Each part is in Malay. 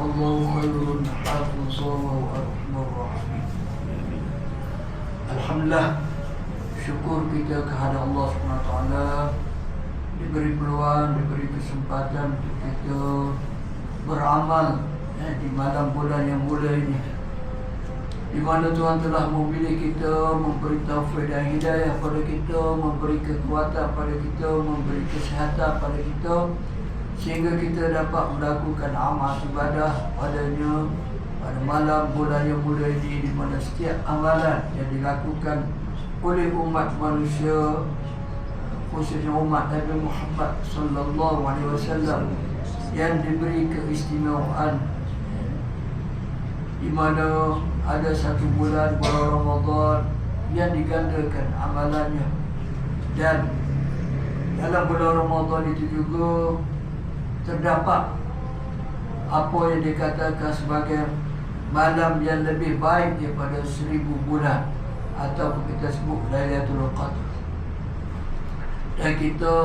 والله خير حافظا وأرحم الراحمين Alhamdulillah syukur kita kepada Allah SWT diberi peluang, diberi kesempatan untuk kita beramal eh, di malam bulan yang mulia ini di mana Tuhan telah memilih kita, memberi taufik dan hidayah pada kita, memberi kekuatan pada kita, memberi kesihatan pada kita sehingga kita dapat melakukan amal ibadah padanya pada malam bulan yang mulia ini di mana setiap amalan yang dilakukan oleh umat manusia khususnya umat Nabi Muhammad sallallahu alaihi wasallam yang diberi keistimewaan. Di mana ada satu bulan bulan Ramadan yang digandakan amalannya. Dan dalam bulan Ramadan itu juga terdapat apa yang dikatakan sebagai malam yang lebih baik daripada seribu bulan ataupun kita sebut Lailatul Qadar dan kita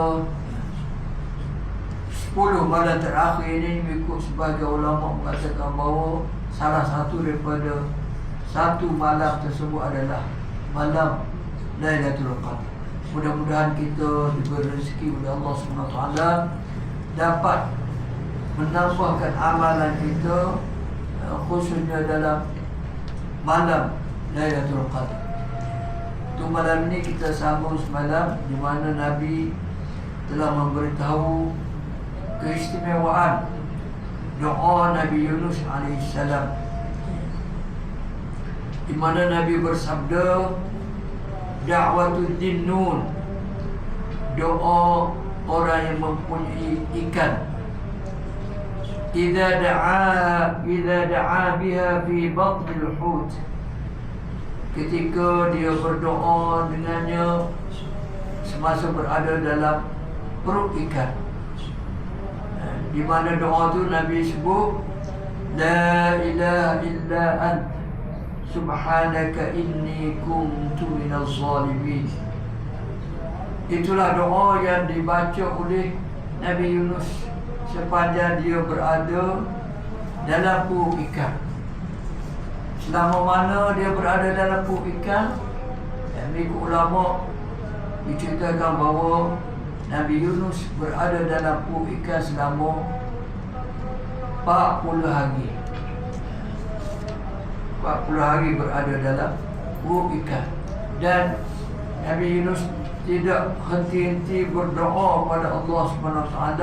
10 malam terakhir ini mengikut sebagai ulama mengatakan bahawa salah satu daripada satu malam tersebut adalah malam Lailatul Qadar. Mudah-mudahan kita diberi rezeki oleh Allah SWT dapat menambahkan amalan kita eh, khususnya dalam malam Lailatul Qadar. Untuk malam ini kita sambung semalam di mana Nabi telah memberitahu keistimewaan doa Nabi Yunus alaihissalam di mana Nabi bersabda da'watul jinnun doa orang yang mempunyai ikan. Idza da'a idza da'a biha fi batnil hut. Ketika dia berdoa dengannya semasa berada dalam perut ikan. Di mana doa tu Nabi sebut La ilaha illa ant. Subhanaka inni kuntu minaz zalimin Itulah doa yang dibaca oleh Nabi Yunus Sepanjang dia berada dalam perut ikan. Selama mana dia berada dalam perut ikan Mengikut ulama Diceritakan bahawa Nabi Yunus berada dalam perut ikan selama 40 hari. 40 hari berada dalam perut ikan. Dan Nabi Yunus tidak henti-henti berdoa kepada Allah SWT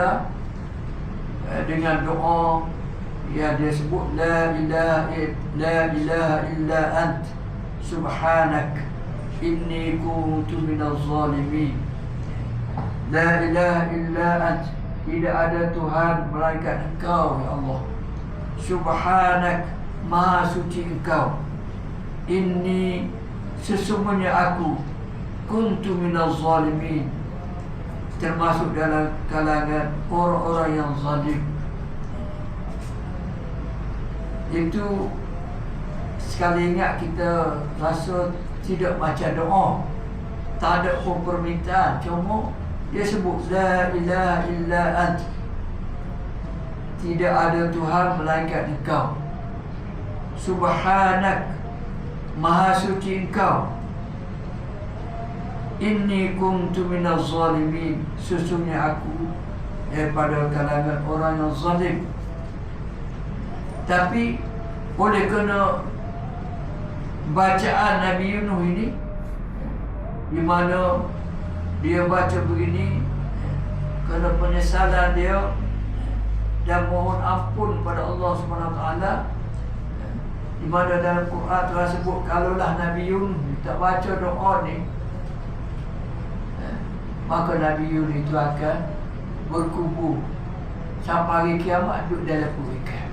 eh, Dengan doa yang dia sebut La ilaha, la ilaha illa ant Subhanak Inni kuntu minal zalimin. La ilaha illa ant Tidak ada Tuhan melainkan engkau ya Allah. Subhanak Maha suci engkau. Inni Sesungguhnya aku Kuntu minal zalimin. Termasuk dalam kalangan Orang-orang yang zalim. Itu Sekali ingat kita Rasa tidak macam doa. Tak ada pun permintaan. Cuma dia sebut La ilaha illa ant. Tidak ada Tuhan melainkan engkau. Subhanak Maha suci engkau Inni kuntu minaz zalimin. Sesungguhnya aku Daripada kalangan orang yang zalim. Tapi Oleh kerana Bacaan Nabi Yunus ini? Di mana dia baca begini kerana penyesalan dia dan mohon ampun pada Allah SWT di mana dalam Quran telah sebut kalaulah Nabi Yun tak baca doa ni maka Nabi Yun itu akan berkubu sampai hari kiamat duduk dalam kubikan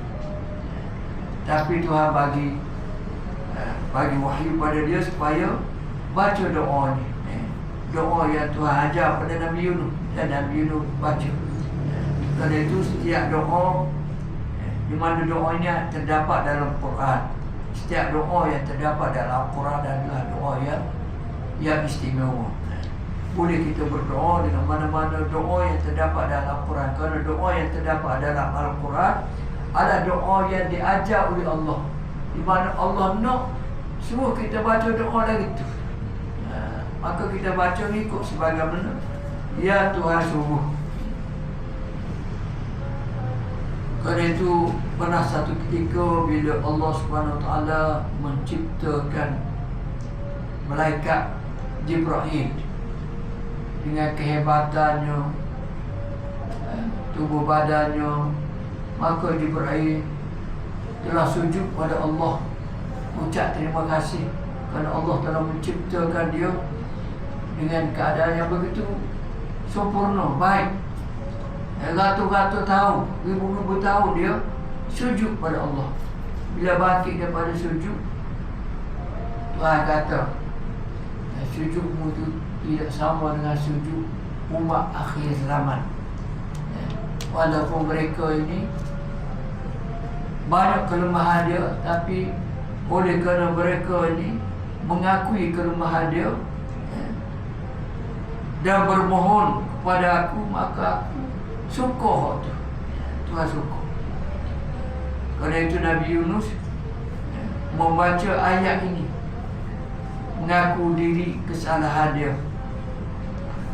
Tapi Tuhan bagi eh, bagi wahyu pada dia supaya baca doa ni. Eh, doa yang Tuhan ajar pada Nabi Yunus dan Nabi Yunus baca. Eh, kerana itu setiap doa di mana doa ini terdapat dalam Quran. Setiap doa yang terdapat dalam Quran adalah doa yang yang istimewa. Boleh kita berdoa dengan mana-mana. Doa yang terdapat dalam Al-Quran Kerana doa yang terdapat dalam Al-Quran Adalah doa yang diajar oleh Allah. Di mana Allah nak Semua kita baca doa lagi tu. Ha, Maka kita baca ni ikut sebagaimana Ya Tuhan suruh Kerana itu pernah satu ketika bila Allah Taala menciptakan malaikat Jibril dengan kehebatannya eh, tubuh badannya maka Jibril telah sujud pada Allah ucap terima kasih kerana Allah telah menciptakan dia dengan keadaan yang begitu sempurna baik. Ratus-ratus tahun ribu-ribu tahun dia sujud pada Allah. Bila bangkit daripada sujud Tuhan kata sujudmu itu tidak sama dengan sujud umat akhir zaman. Ya. walaupun mereka ini banyak kelemahan dia tapi oleh kerana mereka ini mengakui kelemahan dia ya, dan bermohon kepada aku maka aku syukur tu. Ya, Tuhan syukur. Kerana itu Nabi Yunus membaca ayat ini mengaku diri kesalahan dia.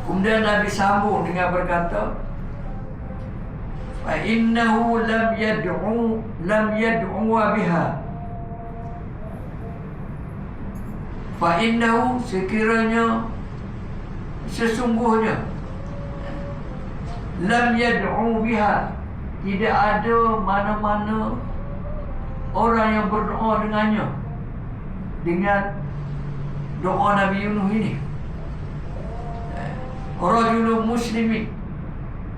Kemudian Nabi sambung dengan berkata fa innahu lam yad'u lam yad'u biha. Fa innahu sekiranya sesungguhnya lam yad'u biha. Tidak ada mana-mana orang yang berdoa dengannya. Dengan doa Nabi Yunus ini. Rajulun muslimin.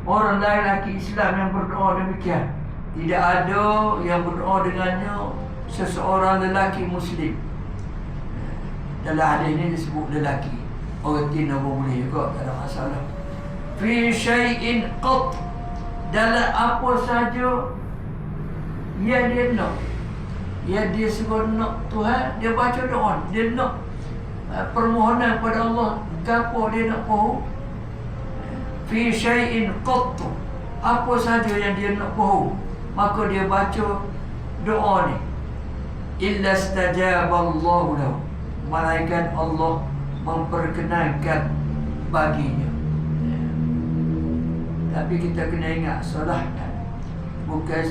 Orang lain laki Islam yang berdoa demikian. Tidak ada yang berdoa dengannya Seseorang lelaki muslim. Dalam hadis ini disebut lelaki. Orang tina pun boleh juga Tak ada masalah. Fi syai'in qat. Dalam apa saja Yang dia nak. Yang dia sebut nak Tuhan Dia baca doa. Dia nak eh, Permohonan kepada Allah. Gapa dia nak pohon fi syai'in qattu. Apa saja yang dia nak bohong maka dia baca doa ni. Illa stajaballahu lahu. Malaikat Allah memperkenankan baginya. Tapi kita kena ingat salah bukan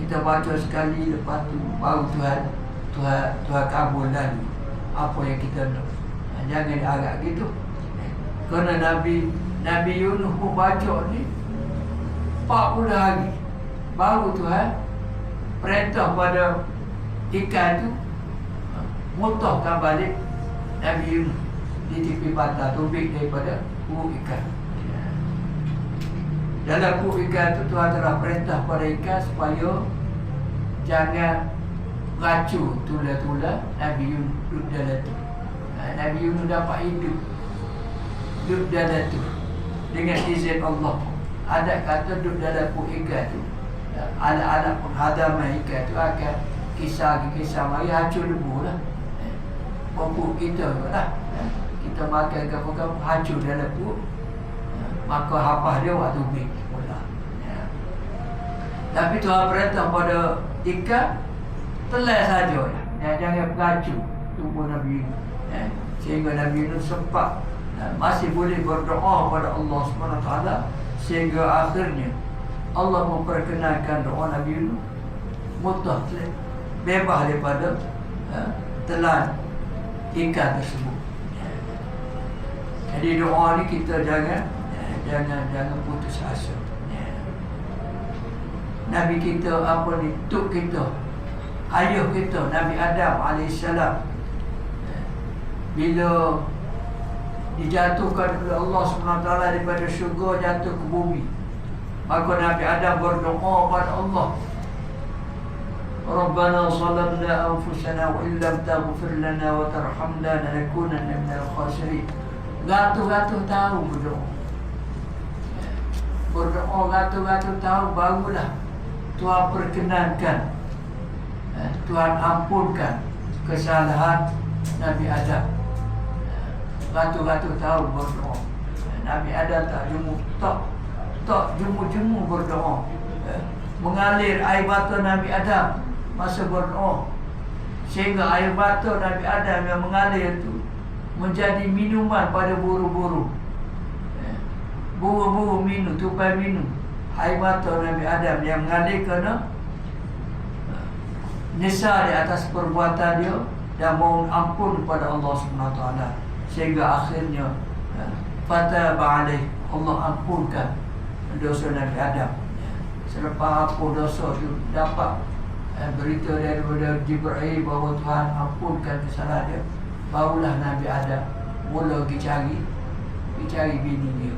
kita baca sekali lepas tu baru Tuhan Tuhan Tuhan kabul apa yang kita nak? Jangan agak gitu. Kerana Nabi Nabi Yunus pun baca ni 40 hari. Baru Tuhan Perintah pada ikan tu Mutahkan balik Nabi Yunus. Di tepi pantai tubik daripada Perut ikan. Dalam perut ikan tu Tuhan telah perintah pada ikan Supaya Jangan Racu tula-tula Nabi Yunus duduk dalam tu. Nabi Yunus dapat hidup. Duduk dalam tu. Dengan izin Allah. Ada kata duduk dalam puk ikan tu. Alat-alat penghadaman ikan tu akan kisah-kisah mari hancur lebu lah. Pupuk kita lah. Kita makan kapal-kapal hancur dalam puk maka hapah dia waktu bik pula. Tapi Tuhan perintah pada ikan telah saja ya, jangan bergacu tubuh Nabi. Ya, sehingga Nabi itu sempat masih boleh berdoa kepada Allah SWT sehingga akhirnya Allah memperkenalkan doa Nabi Yunus mutah bebas daripada uh, telan ikan tersebut. Jadi doa ni kita jangan jangan jangan putus asa. Nabi kita apa ni? Tuk kita ayah kita Nabi Adam alaihissalam bila dijatuhkan oleh Allah SWT daripada syurga jatuh ke bumi maka Nabi Adam berdoa kepada Allah ربنا ظلمنا أنفسنا وإن لم تغفر لنا وترحمنا لنكونن من الخاسرين Gatul-gatul tahu berdoa Berdoa gatul-gatul tahu barulah Tuhan perkenankan eh, Tuhan ampunkan kesalahan Nabi Adam. Gatul-gatul tahu berdoa. Nabi Adam tak jemu Tak Tak jemu-jemu berdoa. Eh, Mengalir air batu Nabi Adam Masa berdoa. Sehingga air batu Nabi Adam yang mengalir itu Menjadi minuman pada buru-buru. Eh, Buru-buru minum, tupai minum Air batu Nabi Adam yang mengalir kerana eh, Nisa di atas perbuatan dia Dan mohon ampun kepada Allah SWT Sehingga akhirnya eh, Fatah ba'alih Allah ampunkan dosa Nabi Adam. Selepas apa dosa itu dapat eh, berita daripada Jibril bahawa Tuhan ampunkan kesalahan dia barulah Nabi Adam mula pergi cari pergi cari bini dia.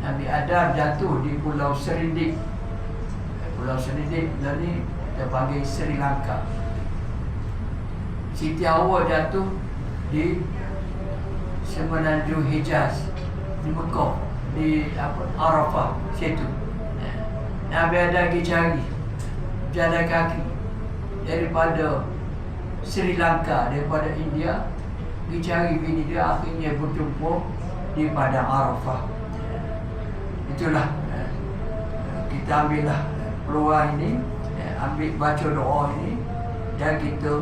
Nabi Adam jatuh di Pulau Seridik Pulau Seridik dari kita panggil Sri Lanka. Siti Hawa jatuh di Semenanjung Hijaz di Mekah di apa Arafah situ. Nabi Adam pergi cari jalan kaki daripada Sri Lanka daripada India. Pergi cari bini dia akhirnya berjumpa di padang Arafah. Itulah kita ambillah peluang ini ambil baca doa ini dan kita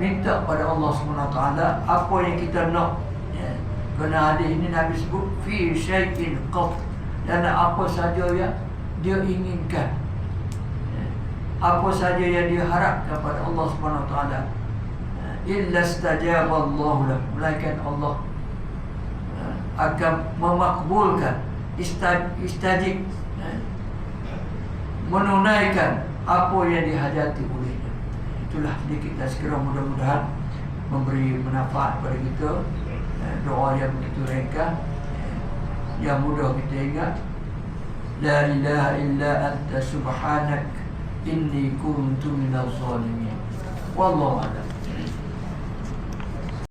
minta pada Allah SWT apa yang kita nak eh, kerana hadis ini Nabi sebut fi syai'in qaf dan apa saja yang dia inginkan apa saja yang dia harap kepada Allah Subhanahu taala illa istajaba Allah lah melainkan Allah akan memakbulkan istajib menunaikan apa yang dihajati olehnya. Itulah dia kita segera mudah-mudahan memberi manfaat kepada kita. Doa yang begitu ringkas yang mudah kita ingat. La ilaha illa anta subhanak inni kuntu minaz zalimin wallahu a'lam